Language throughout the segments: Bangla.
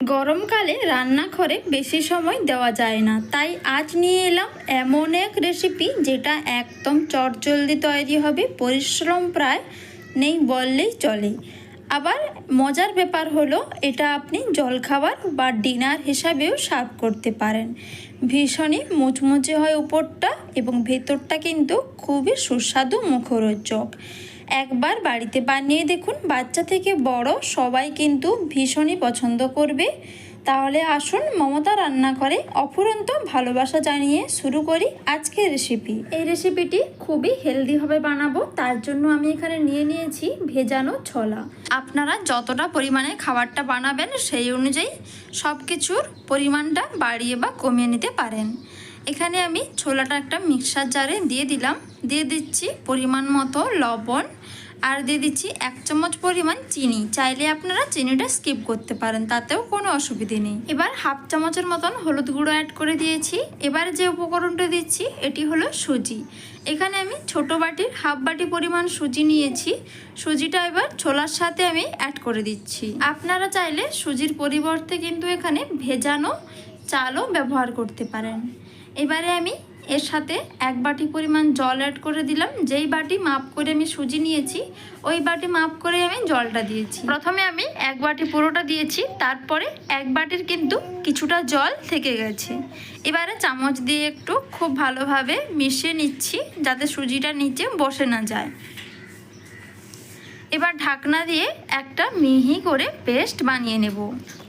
গরমকালে রান্নাঘরে বেশি সময় দেওয়া যায় না। তাই আজ নিয়ে এলাম এমন এক রেসিপি যেটা একদম চটজলদি তৈরি হবে, পরিশ্রম প্রায় নেই বললেই চলে। আবার মজার ব্যাপার হলো, এটা আপনি জলখাবার বা ডিনার হিসাবেও সার্ভ করতে পারেন। ভীষণই মুচমুচে হয় উপরটা এবং ভেতরটা কিন্তু খুবই সুস্বাদু মুখরোচক। একবার বাড়িতে বানিয়ে দেখুন। বাচ্চা থেকে বড় সবাই কিন্তু ভীষণই পছন্দ করবে। তাহলে আসুন মমতা রান্না করে অফুরন্ত ভালোবাসা জানিয়ে শুরু করি আজকের রেসিপি এই রেসিপিটি খুবই হেলদিভাবে বানাবো। তার জন্য আমি এখানে নিয়ে নিয়েছি ভেজানো ছোলা। আপনারা যতটা পরিমাণে খাবারটা বানাবেন সেই অনুযায়ী সব কিছুর পরিমাণটা বাড়িয়ে বা কমিয়ে নিতে পারেন। এখানে আমি ছোলাটা একটা মিক্সার জারে দিয়ে দিলাম। দিয়ে দিচ্ছি পরিমাণ মতো লবণ আর দিয়ে দিচ্ছি এক চামচ পরিমাণ চিনি। চাইলে আপনারা চিনিটা স্কিপ করতে পারেন, তাতেও কোনো অসুবিধে নেই। এবার হাফ চামচের মতন হলুদ গুঁড়ো অ্যাড করে দিয়েছি। এবার যে উপকরণটা দিচ্ছি, এটি হলো সুজি। এখানে আমি ছোট বাটির হাফ বাটি পরিমাণ সুজি নিয়েছি। সুজিটা এবার ছোলার সাথে আমি অ্যাড করে দিচ্ছি। আপনারা চাইলে সুজির পরিবর্তে কিন্তু এখানে ভেজানো চালও ব্যবহার করতে পারেন। এবারে আমি এর সাথে এক বাটি পরিমাণ জল অ্যাড করে দিলাম। যেই বাটি মাপ করে আমি সুজি নিয়েছি, ওই বাটি মাপ করে আমি জলটা দিয়েছি। প্রথমে আমি এক বাটি পুরোটা দিয়েছি, তারপরে এক বাটির কিন্তু কিছুটা জল থেকে গেছে। এবারে চামচ দিয়ে একটু খুব ভালোভাবে মিশিয়ে নিচ্ছি, যাতে সুজিটা নিচে বসে না যায়। এবার ঢাকনা দিয়ে একটা মিহি করে পেস্ট বানিয়ে নেব।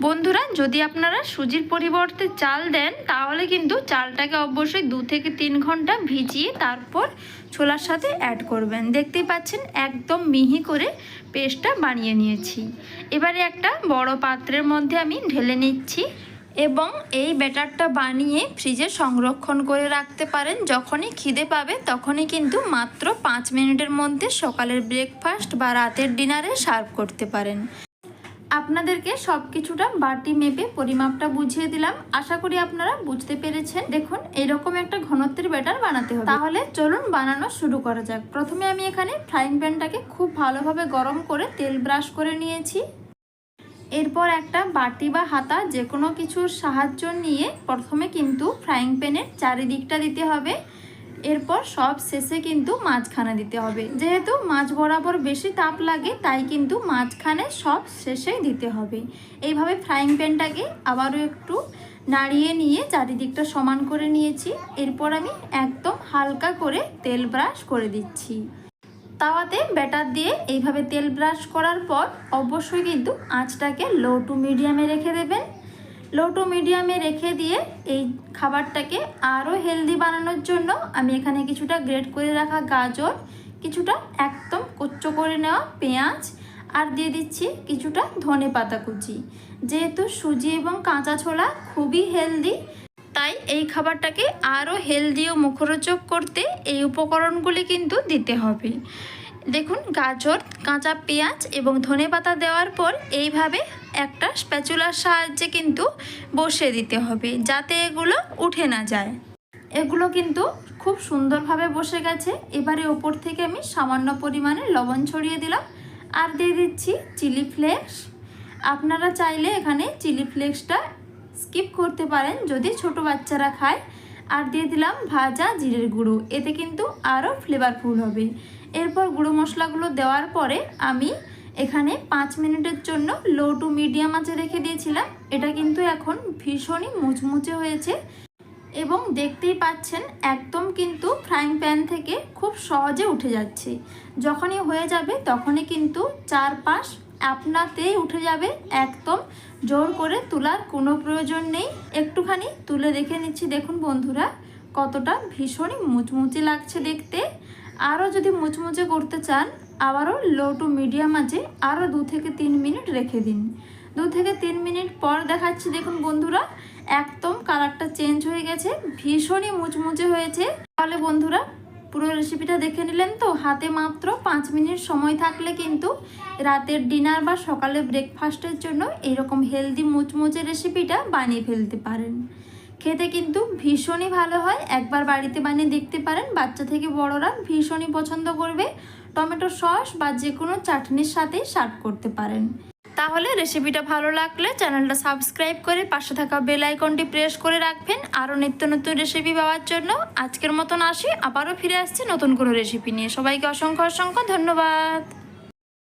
বন্ধুরা, যদি আপনারা সুজির পরিবর্তে চাল দেন, তাহলে কিন্তু চালটাকে অবশ্যই দু থেকে তিন ঘণ্টা ভিজিয়ে তারপর ছোলার সাথে অ্যাড করবেন। দেখতেই পাচ্ছেন, একদম মিহি করে পেস্টটা বানিয়ে নিয়েছি। এবারে একটা বড় পাত্রের মধ্যে আমি ঢেলে নিচ্ছি। এবং এই ব্যাটারটা বানিয়ে ফ্রিজে সংরক্ষণ করে রাখতে পারেন। যখনই খিদে পাবে তখনই কিন্তু মাত্র পাঁচ মিনিটের মধ্যে সকালের ব্রেকফাস্ট বা রাতের ডিনারে সার্ভ করতে পারেন। আপনাদেরকে সব কিছুটা বাটি মেপে পরিমাপটা বুঝিয়ে দিলাম। আশা করি আপনারা বুঝতে পেরেছেন। দেখুন, এরকম একটা ঘনত্বের ব্যাটার বানাতে হবে। তাহলে চলুন বানানো শুরু করা যাক। প্রথমে আমি এখানে ফ্রাইং প্যানটাকে খুব ভালোভাবে গরম করে তেল ব্রাশ করে নিয়েছি। এরপর একটা বাটি বা হাতা যে কোনো কিছুর সাহায্য নিয়ে প্রথমে কিন্তু ফ্রাইং প্যানের চারিদিকটা দিতে হবে। এরপর সব শেষে কিন্তু মাঝখানে দিতে হবে। যেহেতু মাছ বরাবর বেশি তাপ লাগে, তাই কিন্তু মাঝখানে সব শেষেই দিতে হবে। এইভাবে ফ্রাইং প্যানটাকে আবারও একটু নাড়িয়ে নিয়ে চারিদিকটা সমান করে নিয়েছি। এরপর আমি একদম হালকা করে তেল ব্রাশ করে দিচ্ছি। তাওয়াতে ব্যাটার দিয়ে এইভাবে তেল ব্রাশ করার পর অবশ্যই কিন্তু আঁচটাকে লো টু মিডিয়ামে রেখে দেবেন। লো টু মিডিয়ামে রেখে দিয়ে এই খাবারটাকে আরও হেলদি বানানোর জন্য আমি এখানে কিছুটা গ্রেট করে রাখা গাজর, কিছুটা একদম কুচ্চ করে নেওয়া পেঁয়াজ, আর দিয়ে দিচ্ছি কিছুটা ধনে পাতা কুচি। যেহেতু সুজি এবং কাঁচা ছোলা খুবই হেলদি তাই এই খাবারটাকে আরও হেলদি ও মুখরোচক করতে এই উপকরণগুলি কিন্তু দিতে হবে। দেখুন, গাজর, কাঁচা পেঁয়াজ এবং ধনে পাতা দেওয়ার পর এইভাবে একটা স্প্যাচুলার সাহায্যে কিন্তু বসিয়ে দিতে হবে যাতে এগুলো উঠে না যায়। এগুলো কিন্তু খুব সুন্দরভাবে বসে গেছে। এবারে ওপর থেকে আমি সামান্য পরিমাণে লবণ ছড়িয়ে দিলাম। আর দিয়ে দিচ্ছি চিলি ফ্লেক্স। আপনারা চাইলে এখানে চিলি ফ্লেক্সটা স্কিপ করতে পারেন যদি ছোট বাচ্চারা খায়। আর দিয়ে দিলাম ভাজা জিরের গুঁড়ো, এতে কিন্তু আরও ফ্লেভারফুল হবে। এরপর গুঁড়ো মশলাগুলো দেওয়ার পরে আমি এখানে পাঁচ মিনিটের জন্য লো টু মিডিয়াম আঁচে রেখে দিয়েছিলাম। এটা কিন্তু এখন ভীষণই মুচমুচে হয়েছে। এবং দেখতেই পাচ্ছেন একদম কিন্তু ফ্রাইং প্যান থেকে খুব সহজে উঠে যাচ্ছে। যখনই হয়ে যাবে তখনই কিন্তু চারপাশ আপনাতেই উঠে যাবে একদম জোর করে তোলার কোনো প্রয়োজন নেই। একটুখানি তুলে দেখে নিচ্ছি। দেখুন বন্ধুরা, কতটা ভীষণই মুচমুচে লাগছে দেখতে। আরও যদি মুচমুচে করতে চান, আবারও লো টু মিডিয়াম আছে, আরও দু থেকে তিন মিনিট রেখে দিন। দু থেকে তিন মিনিট পর দেখাচ্ছি, দেখুন বন্ধুরা, একদম কালারটা চেঞ্জ হয়ে গেছে, ভীষণই মুচমুচে হয়েছে। তাহলে বন্ধুরা পুরো রেসিপিটা দেখে নিলেন তো? হাতে মাত্র পাঁচ মিনিট সময় থাকলে কিন্তু রাতের ডিনার বা সকালে ব্রেকফাস্টের জন্য এরকম হেলদি মুচমুচে রেসিপিটা বানিয়ে ফেলতে পারেন। খেতে কিন্তু ভীষণই ভালো হয়। একবার বাড়িতে বানিয়ে দেখতে পারেন। বাচ্চা থেকে বড়রা ভীষণই পছন্দ করবে। টমেটো সস বা যে কোনো চাটনির সাথে সার্ভ করতে পারেন। তাহলে রেসিপিটা ভালো লাগলে চ্যানেলটা সাবস্ক্রাইব করে পাশে থাকা বেল আইকনটি প্রেস করে রাখবেন। আরও নিত্য নতুন রেসিপি পাওয়ার জন্য আজকের মতন আসি, আবারও ফিরে আসছি নতুন কোনো রেসিপি নিয়ে। সবাইকে অসংখ্য অসংখ্য ধন্যবাদ।